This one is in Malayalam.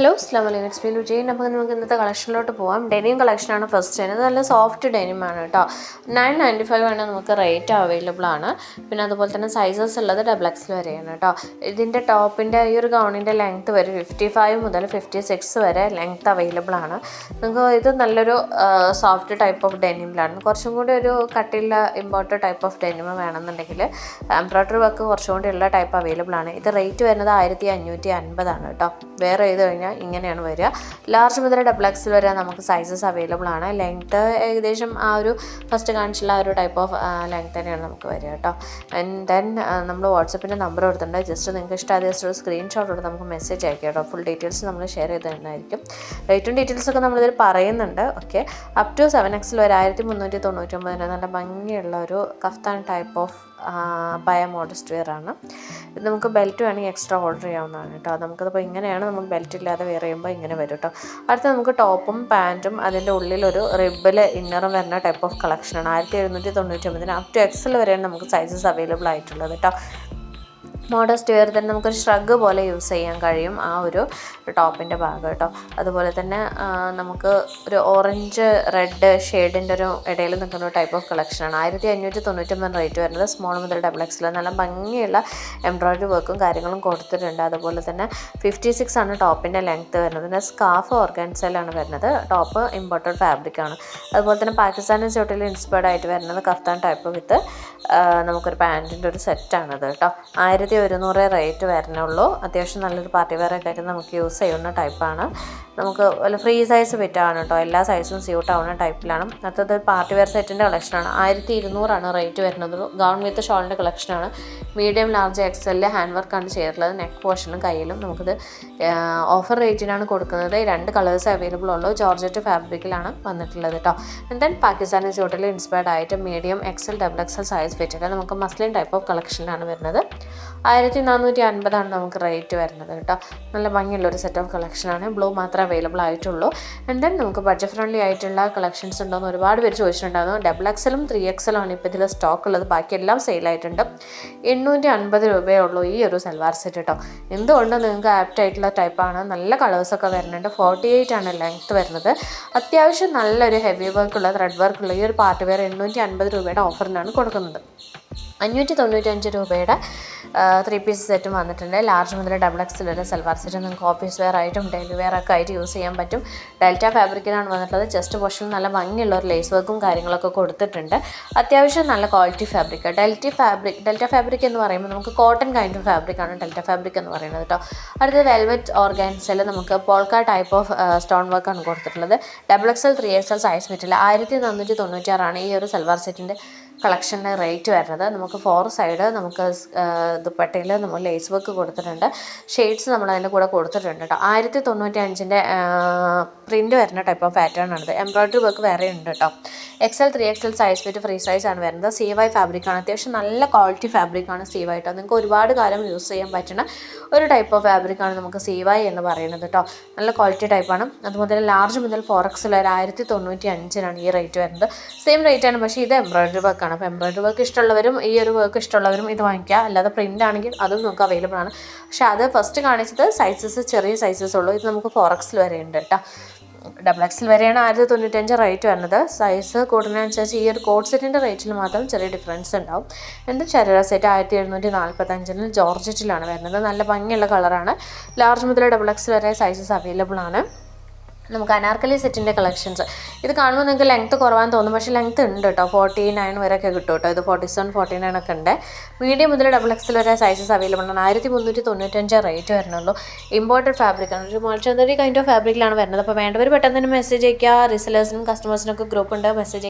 ഹലോ അസ്ലാം വലൈക്കും ഇറ്റ്സ് മീ ലുജൈൻ അപ്പോൾ നമുക്ക് ഇന്നത്തെ കളക്ഷനിലോട്ട് പോവാം. ഡെനിം കളക്ഷനാണ് ഫസ്റ്റ് ചെയ്യുന്നത് നല്ല സോഫ്റ്റ് ഡെനിം ആണ് കേട്ടോ നയൻ നയന്റി ഫൈവ് ആണ് നമുക്ക് റേറ്റ് അവൈലബിൾ ആണ്. പിന്നെ അതുപോലെ തന്നെ സൈസസ് ഉള്ളത് ഡബിൾ എക്സിൽ വരെയാണ് കേട്ടോ ഇതിന്റെ ടോപ്പിന്റെ ഈ ഒരു ഗൗണിന്റെ ലെങ്ത്ത് വരെ ഫിഫ്റ്റി ഫൈവ് മുതൽ ഫിഫ്റ്റി സിക്സ് വരെ ലെങ്ത്ത് അവൈലബിൾ ആണ്. നിങ്ങൾക്ക് ഇത് നല്ലൊരു സോഫ്റ്റ് ടൈപ്പ് ഓഫ് ഡെനിമിലാണ് കുറച്ചും കൂടി ഒരു കട്ടിയുള്ള ഇമ്പോർട്ടൻ ടൈപ്പ് ഓഫ് ഡെനിമ വേണമെന്നുണ്ടെങ്കിൽ എംബ്രോയ്ഡറി വർക്ക് കുറച്ചും കൂടി ഉള്ള ടൈപ്പ് അവൈലബിൾ ആണ്. ഇത് റേറ്റ് വരുന്നത് ആയിരത്തി അഞ്ഞൂറ്റി അൻപതാണ് കേട്ടോ വേറെ ചെയ്ത് കഴിഞ്ഞാൽ ഇങ്ങനെയാണ് വരിക. ലാർജ് മുതൽ ഡബിൾ എക്സിൽ വരെ നമുക്ക് സൈസസ് അവൈലബിൾ ആണ്. ലെങ്ത്ത് ഏകദേശം ആ ഒരു ഫസ്റ്റ് കാണിച്ചുള്ള ആ ഒരു ടൈപ്പ് ഓഫ് ലെങ്ത് തന്നെയാണ് നമുക്ക് വരിക കേട്ടോ. ആൻഡ് ദെൻ നമ്മൾ വാട്സപ്പിന്റെ നമ്പർ കൊടുത്തിട്ടുണ്ട്. ജസ്റ്റ് നിങ്ങൾക്ക് ഇഷ്ടമായ ജസ്റ്റ് ഒരു സ്ക്രീൻഷോട്ട് എടുത്ത് നമുക്ക് മെസ്സേജ് അയക്കാം കേട്ടോ. ഫുൾ ഡീറ്റെയിൽസ് നമ്മൾ ഷെയർ ചെയ്ത് തരുന്നതായിരിക്കും. റേറ്റും ഡീറ്റെയിൽസൊക്കെ നമ്മളിതിൽ പറയുന്നുണ്ട്. ഓക്കെ അപ് ടു സെവൻ എക്സിൽ ഒരു ആയിരത്തി മുന്നൂറ്റി തൊണ്ണൂറ്റി ഒമ്പതിന് നല്ല ഭംഗിയുള്ള ഒരു കഫ്താൻ ടൈപ്പ് ഓഫ് ബയ മോഡസ്റ്റ് വെയർ ആണ്. ഇത് നമുക്ക് ബെൽറ്റ് വേണമെങ്കിൽ എക്സ്ട്രാ ഓർഡർ ചെയ്യാവുന്നതാണ് കേട്ടോ. നമുക്കതിപ്പോൾ ഇങ്ങനെയാണ് നമുക്ക് ബെൽറ്റ് ഇല്ലാതെ വെയർ ചെയ്യുമ്പോൾ ഇങ്ങനെ വരും കേട്ടോ. അടുത്ത നമുക്ക് ടോപ്പും പാന്റും അതിന്റെ ഉള്ളിലൊരു റിബിൽ ഇന്നറും വരുന്ന ടൈപ്പ് ഓഫ് കളക്ഷനാണ് ആയിരത്തി എഴുന്നൂറ്റി തൊണ്ണൂറ്റി ഒമ്പതിന് അപ് ടു എക്സൽ വരെയാണ് നമുക്ക് സൈസസ് അവൈലബിൾ ആയിട്ടുള്ളത് കേട്ടോ. മോഡസ്റ്റ് വെയർ തന്നെ നമുക്കൊരു ഷ്രഗ് പോലെ യൂസ് ചെയ്യാൻ കഴിയും. ആ ഒരു ടോപ്പിന്റെ ഭാഗം കേട്ടോ. അതുപോലെ തന്നെ നമുക്ക് ഒരു ഓറഞ്ച് റെഡ് ഷെയ്ഡിന്റെ ഒരു ഇടയിൽ നിൽക്കുന്ന ഒരു ടൈപ്പ് ഓഫ് കളക്ഷനാണ് ആയിരത്തി അഞ്ഞൂറ്റി തൊണ്ണൂറ്റൊമ്പത് റേറ്റ് വരുന്നത് സ്മോൾ മുതൽ ഡബിൾ എക്സിൽ നല്ല ഭംഗിയുള്ള എംബ്രോയിഡറി വർക്കും കാര്യങ്ങളും കൊടുത്തിട്ടുണ്ട്. അതുപോലെ തന്നെ ഫിഫ്റ്റി സിക്സ് ആണ് ടോപ്പിന്റെ ലെങ്ത്ത് വരുന്നത്. പിന്നെ സ്കാഫ് ഓർഗാൻസയിലാണ് വരുന്നത്. ടോപ്പ് ഇമ്പോർട്ടഡ് ഫാബ്രിക്കാണ് അതുപോലെ തന്നെ പാകിസ്ഥാനി ചോട്ടിൽ ഇൻസ്പയർഡ് ആയിട്ട് വരുന്നത് കഫ്താൻ ടൈപ്പ് വിത്ത് നമുക്കൊരു പാന്റിന്റെ ഒരു സെറ്റാണത് കേട്ടോ. ആയിരത്തി ഒരുന്നൂറ് റേറ്റ് വരണുള്ളൂ അത്യാവശ്യം നല്ലൊരു പാർട്ടി വെയർ ആയിട്ട് നമുക്ക് യൂസ് ചെയ്യുന്ന ടൈപ്പാണ്. നമുക്ക് വല്ല ഫ്രീ സൈസ് ഫിറ്റാണ് കേട്ടോ എല്ലാ സൈസും സ്യൂട്ട് ആവുന്ന ടൈപ്പിലാണ് അടുത്തത് പാർട്ടി വെയർ സെറ്റിന്റെ കളക്ഷനാണ് ആയിരത്തി ഇരുന്നൂറാണ് റേറ്റ് വരുന്നത്. ഗൗൺ വിത്ത് ഷോളിന്റെ കളക്ഷനാണ് മീഡിയം ലാർജ് എക്സലിൽ ഹാൻഡ് വർക്കാണ് ചെയ്തിട്ടുള്ളത്. നെക്ക് പോർഷനും കയ്യിലും നമുക്കിത് ഓഫർ റേറ്റിനാണ് കൊടുക്കുന്നത്. രണ്ട് കളേഴ്സ് അവൈലബിൾ ഉള്ളൂ. ജോർജറ്റ് ഫാബ്രിക്കിലാണ് വന്നിട്ടുള്ളത് കേട്ടോ ആൻഡ് ദെൻ പാകിസ്ഥാനി സ്യൂട്ടിൽ ഇൻസ്പയർഡ് ആയിട്ട് medium XL double XL size ഫിറ്റിൽ നമുക്ക് മസ്ലിൻ ടൈപ്പ് ഓഫ് കളക്ഷനിലാണ് വരുന്നത്. ആയിരത്തി നാനൂറ്റി അൻപതാണ് നമുക്ക് റേറ്റ് വരുന്നത് കേട്ടോ. നല്ല ഭംഗിയുള്ള ഒരു സെറ്റ് ഓഫ് കളക്ഷനാണ് ബ്ലൂ മാത്രമേ അവൈലബിൾ ആയിട്ടുള്ളൂ. ആൻഡ് ദെൻ നമുക്ക് ബഡ്ജറ്റ് ഫ്രണ്ട്ലി ആയിട്ടുള്ള കളക്ഷൻസ് ഉണ്ടോ എന്ന് ഒരുപാട് പേര് ചോദിച്ചിട്ടുണ്ടായിരുന്നു. ഡബിൾ എക്സലും ത്രീ എക്സലും ആണ് ഇപ്പോൾ ഇതിൽ സ്റ്റോക്ക് ഉള്ളത്. ബാക്കിയെല്ലാം സെയിലായിട്ടുണ്ട് എണ്ണൂറ്റി അൻപത് രൂപയേ ഉള്ളൂ ഈ ഒരു സൽവാർ സെറ്റ് കേട്ടോ. എന്തുകൊണ്ട് നിങ്ങൾക്ക് ആപ്റ്റ് ആയിട്ടുള്ള ടൈപ്പാണ് നല്ല കളേഴ്സൊക്കെ വരുന്നുണ്ട്. ഫോർട്ടി എയ്റ്റ് ആണ് ലെങ്ത്ത് വരുന്നത്. അത്യാവശ്യം നല്ലൊരു ഹെവി വർക്കുള്ള ത്രെഡ് വർക്കുള്ള ഈ ഒരു പാർട്ട് വെയർ എണ്ണൂറ്റി അൻപത് രൂപയുടെ ഓഫറിനാണ് കൊടുക്കുന്നത്. അഞ്ഞൂറ്റി തൊണ്ണൂറ്റഞ്ച് രൂപയുടെ ത്രീ പീസ് സെറ്റും വന്നിട്ടുണ്ട്. ലാർജ് മുതൽ ഡബിൾ എക്സ് വരെ സൽവാർ സെറ്റ് നിങ്ങൾക്ക് ഓഫീസ് വെയർ ആയിട്ടും ഡെയിലി വെയർ ഒക്കെ ആയിട്ട് യൂസ് ചെയ്യാൻ പറ്റും. ഡെൽറ്റ ഫാബ്രിക്കിലാണ് വന്നിട്ടുള്ളത്. ജസ്റ്റ് പോർഷൻ നല്ല ഭംഗിയുള്ള ഒരു ലേസ് വർക്കും കാര്യങ്ങളൊക്കെ കൊടുത്തിട്ടുണ്ട്. അത്യാവശ്യം നല്ല quality fabric delta fabric delta fabric എന്ന് പറയുമ്പോൾ നമുക്ക് കോട്ടൺ കൈൻഡ് ഓഫ് ഫാബ്രിക്കാണ് ഡെൽറ്റ ഫാബ്രിക് എന്ന് പറയുന്നത് കേട്ടോ അടുത്തത് വെൽവെറ്റ് ഓർഗാൻസിൽ നമുക്ക് പോൾക്ക ടൈപ്പ് ഓഫ് സ്റ്റോൺ വർക്കാണ് കൊടുത്തിട്ടുള്ളത്. Double X L three X L size മെറ്റിൽ ആയിരത്തി നാനൂറ്റി തൊണ്ണൂറ്റാറാണ് ഈ ഒരു സൽവാർ സെറ്റിന്റെ കളക്ഷന്റെ റേറ്റ് വരുന്നത്. നമുക്ക് ഫോർ സൈഡ് നമുക്ക് ദുപ്പട്ടയിൽ നമ്മൾ ലേസ് വർക്ക് കൊടുത്തിട്ടുണ്ട്. ഷെയ്ഡ്സ് നമ്മൾ അതിന്റെ കൂടെ കൊടുത്തിട്ടുണ്ട് കേട്ടോ ആയിരത്തി തൊണ്ണൂറ്റി അഞ്ചിന്റെ പ്രിന്റ് വരുന്ന ടൈപ്പ് ഓഫ് പാറ്റേൺ ആണിത്. എംബ്രോയ്ഡറി വർക്ക് വേറെ ഉണ്ട് കേട്ടോ XL three XL size with free size ആണ് വരുന്നത്. സി വൈ ഫാബ്രിക് ആണ്. അത്യാവശ്യം നല്ല ക്വാളിറ്റി ഫാബ്രിക് ആണ് വൈ കേട്ടോ നിങ്ങൾക്ക് ഒരുപാട് കാലം യൂസ് ചെയ്യാൻ പറ്റുന്ന ഒരു ടൈപ്പ് ഓഫ് ഫാബ്രിക് ആണ് നമുക്ക് സി വൈ എന്ന് പറയുന്നത് കേട്ടോ നല്ല ക്വാളിറ്റി ടൈപ്പാണ് അതുപോലെ ലാർജ് മുതൽ ഫോർ എക്സിൽ വരെ ആയിരത്തി തൊണ്ണൂറ്റി അഞ്ചിനാണ് ഈ റേറ്റ് വരുന്നത്. സെയിം റേറ്റ് ആണ്. പക്ഷേ ഇത് എംബ്രോയ്ഡറി വർക്കാണ് അപ്പോൾ എംബ്രോയിഡറി വർക്ക് ഇഷ്ടമുള്ളവരും ഈ ഒരു വർക്ക് ഇഷ്ടമുള്ളവരും ഇത് വാങ്ങിക്കുക. അല്ലാതെ പ്രിന്റ് ആണെങ്കിൽ അതും നമുക്ക് അവൈലബിൾ ആണ്. പക്ഷേ അത് ഫസ്റ്റ് കാണിച്ചത് സൈസസ് ചെറിയ സൈസസ് ഉള്ളൂ. ഇത് നമുക്ക് ഫോർ എക്സിൽ വരെ ഉണ്ട് കേട്ടോ ഡബിൾ എക്സിൽ വരെയാണ് ആയിരത്തി തൊണ്ണൂറ്റഞ്ച് റേറ്റ് വരുന്നത്. സൈസ് കൂടുന്നതനുസരിച്ച് ഈ ഒരു കോഡ് സെറ്റിന്റെ റേറ്റിൽ മാത്രം ചെറിയ ഡിഫറൻസ് ഉണ്ടാവും. എന്റെ ശരീര സെറ്റ് ആയിരത്തി എഴുന്നൂറ്റി നാൽപ്പത്തഞ്ചിന് ജോർജറ്റിലാണ് വരുന്നത്. നല്ല ഭംഗിയുള്ള കളറാണ് ലാർജ് മുതൽ ഡബിൾ എക്സ് വരെ സൈസസ് അവൈലബിൾ ആണ്. നമുക്ക് അനാർക്കലി സെറ്റിന്റെ കളക്ഷൻസ്. ഇത് കാണുമ്പോൾ നിങ്ങൾക്ക് ലെങ്ത്ത് കുറവാന്ന് തോന്നും. പക്ഷേ ലെങ്ത്ത് ഉണ്ട് കേട്ടോ. ഫോർട്ടി നയൻ വരെയൊക്കെ കിട്ടും കേട്ടോ. ഇത് ഫോർട്ടി സെവൻ ഫോർട്ടി നയൻ ഒക്കെ ഉണ്ട്. മീഡിയം മുതൽ ഡബിൾ എക്സിൽ വരെ സൈസസ് അവൈലബിൾ ആണ്. ആയിരത്തി മുന്നൂറ്റി തൊണ്ണൂറ്റഞ്ച് റേറ്റ് വരുന്നുള്ളൂ. ഇമ്പോർട്ടഡ് ഫാബ്രിക് ആണ്. ഒരു മോൾച്ചന്തരി കൈൻഡ് ഓഫ് ഫാബ്രിക്കിലാണ് വരുന്നത്. അപ്പോൾ വേണ്ടവർ പെട്ടെന്ന് തന്നെ മെസ്സേജ് അയക്കുക റിസലേഴ്സിനും കസ്റ്റമേഴ്സിനൊക്കെ ഗ്രൂപ്പ് ഉണ്ട്. മെസ്സേജ്